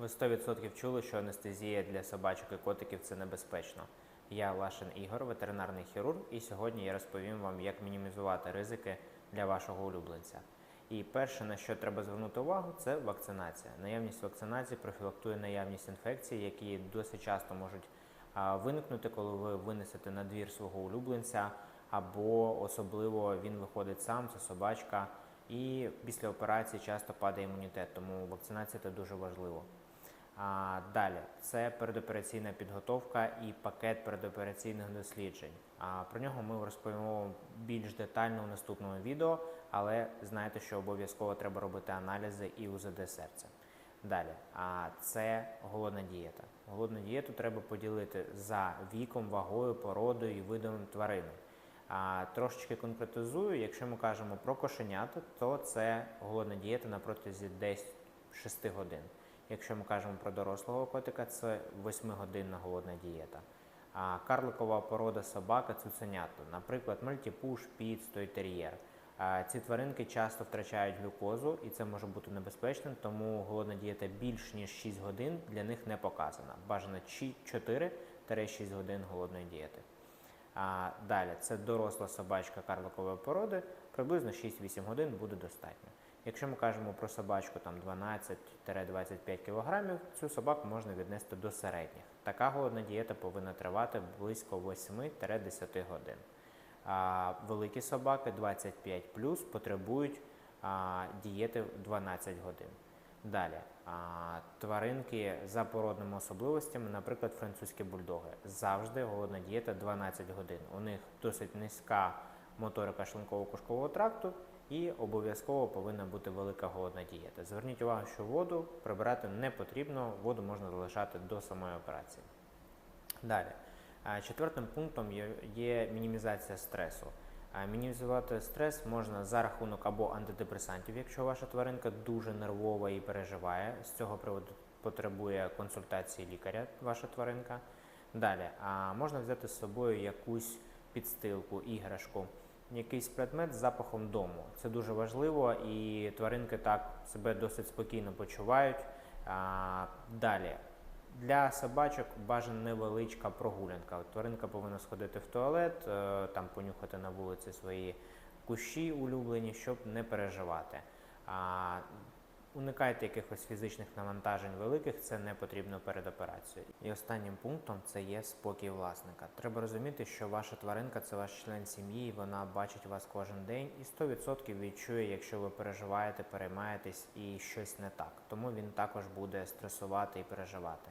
Ви 100% чули, що анестезія для собачок і котиків це небезпечно. Я Лашин Ігор, ветеринарний хірург, і сьогодні я розповім вам, як мінімізувати ризики для вашого улюбленця. І перше, на що треба звернути увагу, це вакцинація. Наявність вакцинації профілактує наявність інфекцій, які досить часто можуть виникнути, коли ви винесете на двір свого улюбленця, або особливо він виходить сам, це собачка, і після операції часто падає імунітет, тому вакцинація це дуже важливо. Далі це передопераційна підготовка і пакет передопераційних досліджень. Про нього ми розповімо більш детально у наступному відео, але знайте, що обов'язково треба робити аналізи і УЗД серця. Далі, а це голодна дієта. Голодну дієту треба поділити за віком, вагою, породою і видом тварини. А, трошечки конкретизую, якщо ми кажемо про кошенята, то це голодна дієта на протязі десь 6 годин. Якщо ми кажемо про дорослого котика, це 8-годинна голодна дієта. А карликова порода собака цуценята, наприклад, мальтіпуш, піц, тойтер'єр. Ці тваринки часто втрачають глюкозу, і це може бути небезпечним, тому голодна дієта більш ніж 6 годин для них не показана. Бажано 4-6 годин голодної дієти. Далі це доросла собачка карликової породи, приблизно 6-8 годин буде достатньо. Якщо ми кажемо про собачку там 12-25 кг, цю собаку можна віднести до середніх. Така голодна дієта повинна тривати близько 8-10 годин. А великі собаки 25 плюс потребують а, дієти 12 годин. Далі, а, тваринки за породними особливостями, наприклад, французькі бульдоги, завжди голодна дієта 12 годин. У них досить низька моторика шлунково-кишкового тракту і обов'язково повинна бути велика голодна дієта. Зверніть увагу, що воду прибирати не потрібно, воду можна залишати до самої операції. Далі. Четвертим пунктом є мінімізація стресу. Мінімізувати стрес можна за рахунок або антидепресантів, якщо ваша тваринка дуже нервова і переживає. З цього приводу потребує консультації лікаря, ваша тваринка. Далі, а можна взяти з собою якусь підстилку, іграшку, якийсь предмет з запахом дому. Це дуже важливо, і тваринки так себе досить спокійно почувають. А, Далі. Для собачок бажана невеличка прогулянка. Тваринка повинна сходити в туалет, е, там понюхати на вулиці свої кущі улюблені, щоб не переживати. Уникайте якихось фізичних навантажень великих, це не потрібно перед операцією. І останнім пунктом це є спокій власника. Треба розуміти, що ваша тваринка це ваш член сім'ї, вона бачить вас кожен день і 100% відчує, якщо ви переживаєте, переймаєтесь і щось не так. Тому він також буде стресувати і переживати.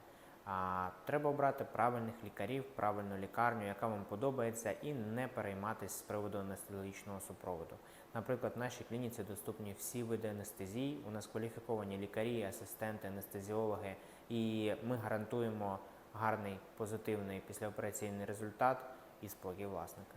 Треба обрати правильних лікарів, правильну лікарню, яка вам подобається, і не перейматися з приводу анестезіологічного супроводу. Наприклад, в нашій клініці доступні всі види анестезії. У нас кваліфіковані лікарі, асистенти, анестезіологи, і ми гарантуємо гарний позитивний післяопераційний результат і спокій власника.